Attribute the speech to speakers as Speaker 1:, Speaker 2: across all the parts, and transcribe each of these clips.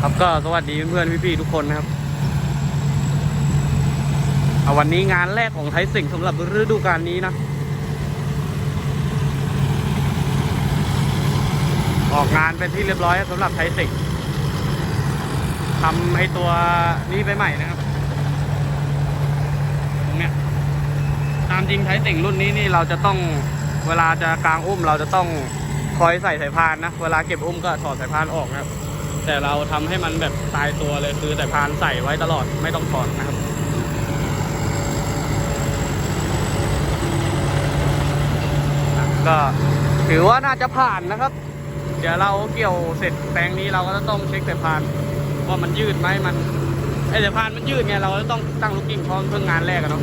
Speaker 1: ครับก็สวัสดีเพื่อนๆพี่ๆทุกคนนะครับเอาวันนี้งานแรกของไทยสิงสำหรับฤดูกาลนี้นะ ออกงานเป็นที่เรียบร้อยสำหรับไทยสิงทำไอตัวนี้ไปใหม่นะครับตรงเนี้ยตามจริงไทยสิงรุ่นนี้นี่เราจะต้องเวลาจะกลางอุ้มเราจะต้องคอยใส่สายพานนะ เวลาเก็บอุ้มก็ถอดสายพานออกนะครับ แต่เราทำให้มันแบบตายตัวเลยคือสายพานใส่ไว้ตลอดไม่ต้องถอดนะครับก็ถือว่าน่าจะผ่านนะครับ เดี๋ยวเราเกี่ยวเสร็จแปลงนี้เราก็จะต้องเช็คสายพานว่ามันยืดไหมมันไอสายพานมันยืดไงเราก็ต้องตั้งลูกกิ่งเพราะมันเพิ่งงานแรกอะเนาะ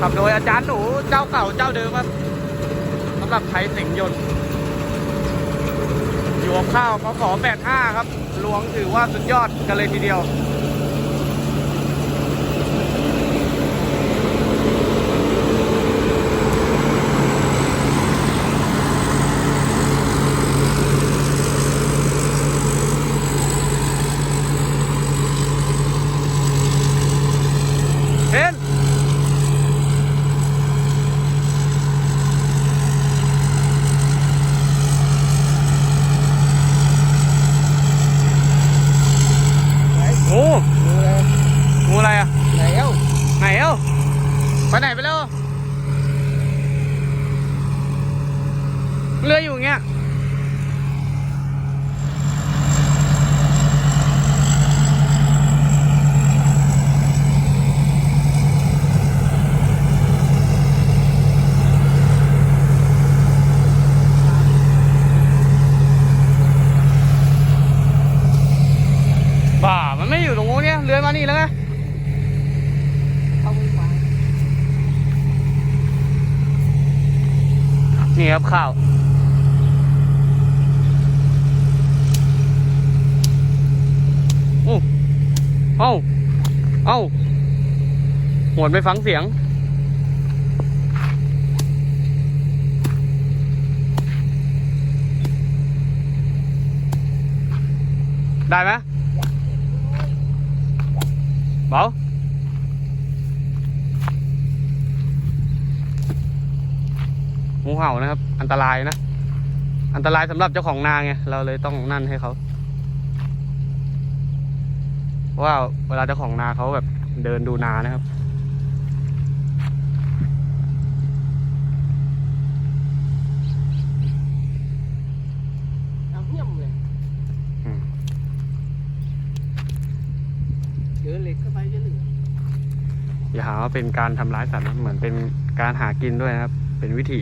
Speaker 1: ขับโดยอาจารย์หนูเจ้าเก่าเจ้าเดิมครับสำหรับไทยสิงห์ยนต์ อยู่กับข้าวเขาขอ85 ครับ หลวงถือว่าสุดยอดกันเลยทีเดียว เห็น โอ้งูอะไรอะ
Speaker 2: ไหนเอ้า
Speaker 1: ไหนเอ้าไปไหนไปแล้วเรืออยู่อย่างเงี้ย บ้า มันไม่อยู่ตรงนู้นเนี่ยเรือมานี่แล้วไง
Speaker 2: เข้าไปฟัง
Speaker 1: นี่ครับข้าว โอ้เอ้า เอ้าหวนไปฟังเสียง ได้ไหมเบา งูเห่านะครับ อันตรายนะ อันตรายสำหรับเจ้าของนาไงเราเลยต้องนั่นให้เขาเพราะว่าเวลาเจ้าของนาเขาแบบเดินดูนานะครับ
Speaker 2: น้ำเหี้ยมเลย
Speaker 1: อืม
Speaker 2: เจอเหล็กเข้าไปจะเหลือ
Speaker 1: อย่าหาว่าเป็นการทำร้ายสัตว์นะเหมือนเป็นการหากินด้วยนะครับ เป็นวิถี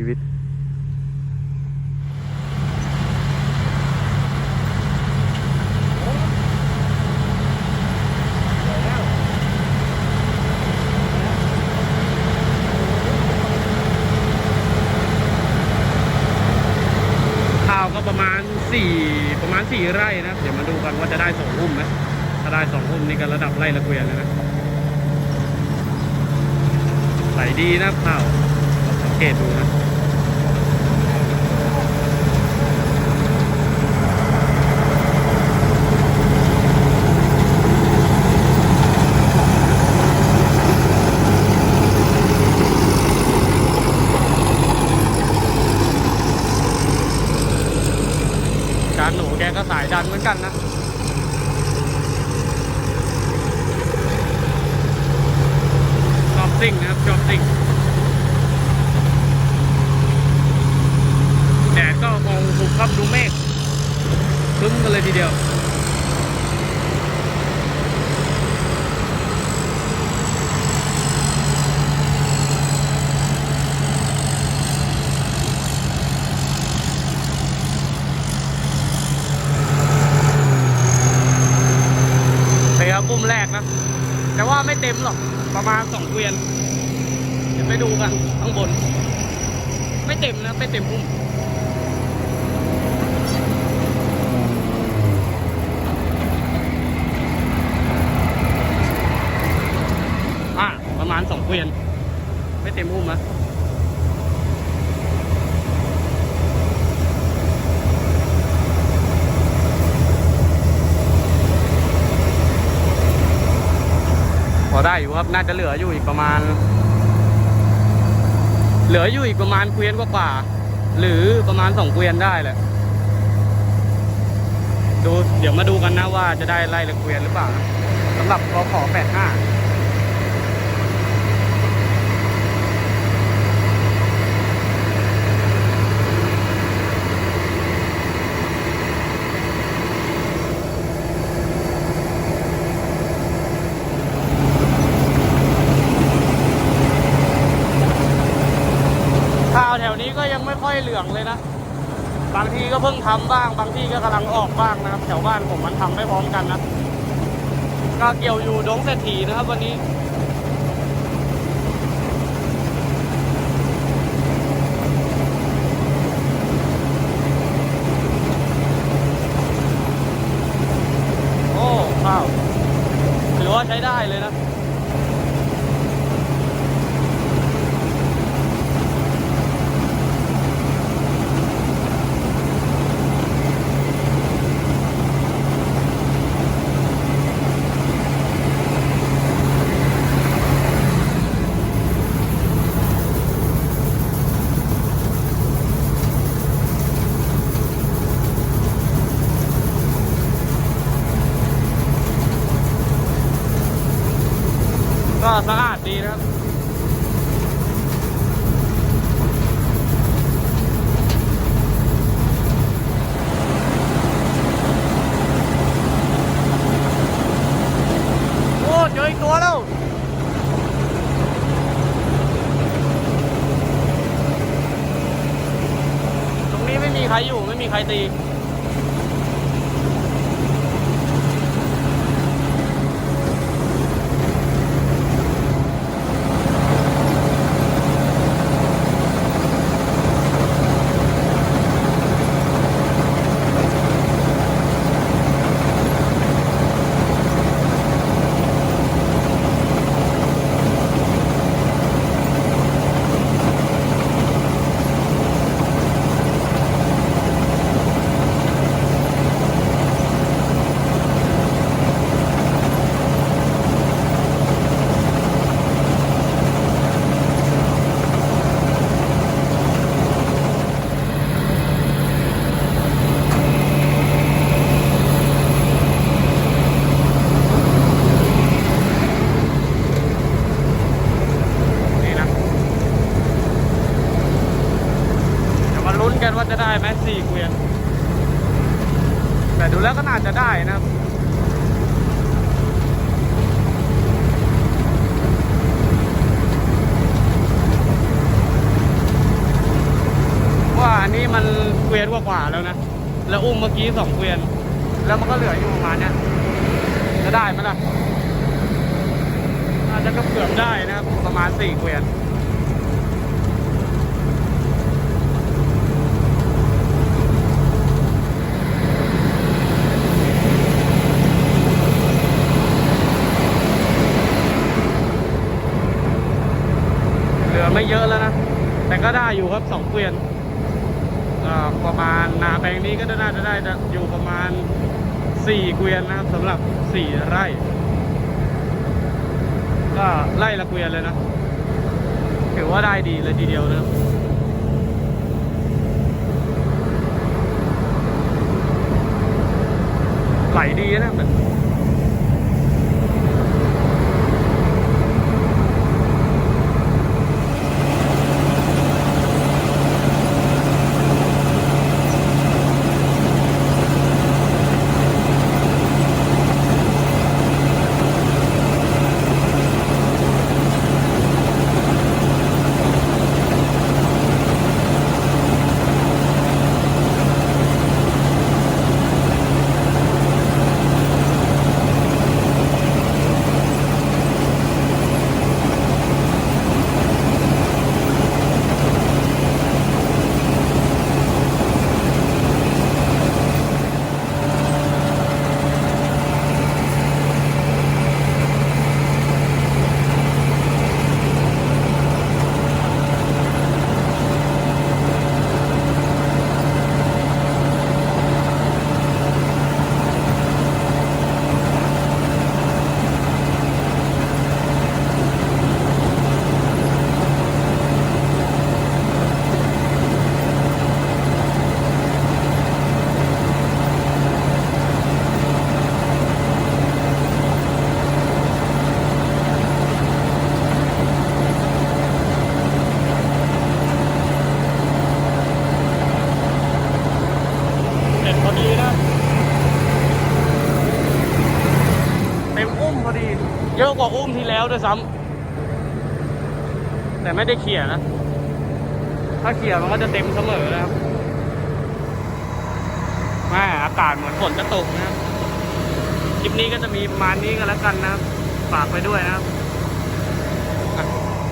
Speaker 1: ชีวิต ข้าวก็ประมาณสี่ประมาณสี่ไร่นะ เดี๋ยวมาดูกันว่าจะได้สองหุ้มไหมถ้าได้สองหุ้มนี่ก็ระดับไร่ละเกวียนเลยนะใส่ดีนะข้าวสังเกตดูนะจานหนูแกก็สายดันเหมื อนกันนะจอบซิ่งนะครับจอบซิ่งแดดก็มองหุบครับดูเมฆครึ้มกันเลยทีเดียว เสียปุ่มแรกนะ แต่ว่าไม่เต็มหรอก ประมาณสองเกวียน เดี๋ยวไปดูกันข้างบน ไม่เต็มนะ ไม่เต็มพุ่มอะประมาณสองเกวียน ไม่เต็มพุ่มนะ อได้อยู่ครับ น่าจะเหลืออยู่อีกประมาณ เหลืออยู่อีกประมาณเกวียนกว่าหรือประมาณสองเกวียนได้แหละ ดู เดี๋ยวมาดูกันนะว่าจะได้ไล่ละเกวียนหรือเปล่าสำหรับกขอแปดห้า ข้าวแถวนี้ก็ยังไม่ ค่อยเหลืองเลยนะ บางทีก็เพิ่งทำบ้าง บางที่ก็กำลังออกบ้างนะครับ แถวบ้านผมมันทำไม่พร้อมกันนะก็เกี่ยวอยู่ดงเศรษฐีนะครับ วันนี้โอ้ข้าวถือว่าใช้ได้เลยนะ ก็สะอาดดีนะครับ โอ้เจออีกตัวแล้ว ตรงนี้ไม่มีใคร อยู่ไม่มีใครตี นี่นะเดี๋ยวมาลุ้นกันว่าจะได้ไหมสี่เกวียน แต่ดูแล้วก็น่าจะได้นะครับ ว่าอันนี้มันเกวีย นกว่าๆแล้วนะ แล้วอุ้มเมื่อกี้สองเกวียน แล้วมันก็เหลืออยู่ประมาณเนี้ยจะได้ไหมล่ะ อาจจะเกือบได้นะครับ ประมาณสี่เกวียนเหลือไม่เยอะแล้วนะ แต่ก็ได้อยู่ครับสองเกวียน นาแปลงนี้ก็น่าจะได้อยู่ประมาณสี่เกวียนนะครับสำหรับสี่ไร่ ก็ไล่ละเกวียนเลยนะ ถือว่าได้ดีเลยทีเดียวนะครับไหลดีนะแบบพ เยอะกว่าอุ้มที่แล้วด้วยซ้ำแต่ไม่ได้เขี่ยนะ ถ้าเขี่ยมันก็จะเต็มเสมอนะครับแม่อากาศเหมือนฝนจะตกนะครับคลิปนี้ก็จะมีประมาณนี้กันแล้วกันนะครับฝากไปด้วยนะครับ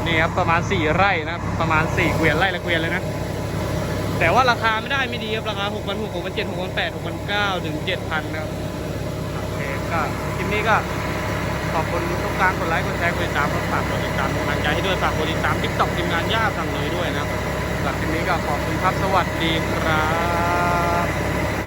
Speaker 1: นี่ครับประมาณสี่ไร่นะครับประมาณสี่เกวียนไร่ละเกวียนเลยนะ แต่ว่าราคาไม่ได้ไม่ดีครับราคาหกพันหกหกพันเจ็ดหกพันแปดหกพันเก้าถึงเจ็ดพันนะครับโอเคก็คลิปนี้ก็ ขอบคุณทุกการกดไลค์กดแชร์กดติดตามฝากกดติดตามเป็นกำลังใจให้ด้วยฝากกดติดตามทิกตอกทีมงานย่าสั่งเลยด้วยนะครับสำหรับคลิปนี้ก็ขอบคุณครับสวัสดีครับ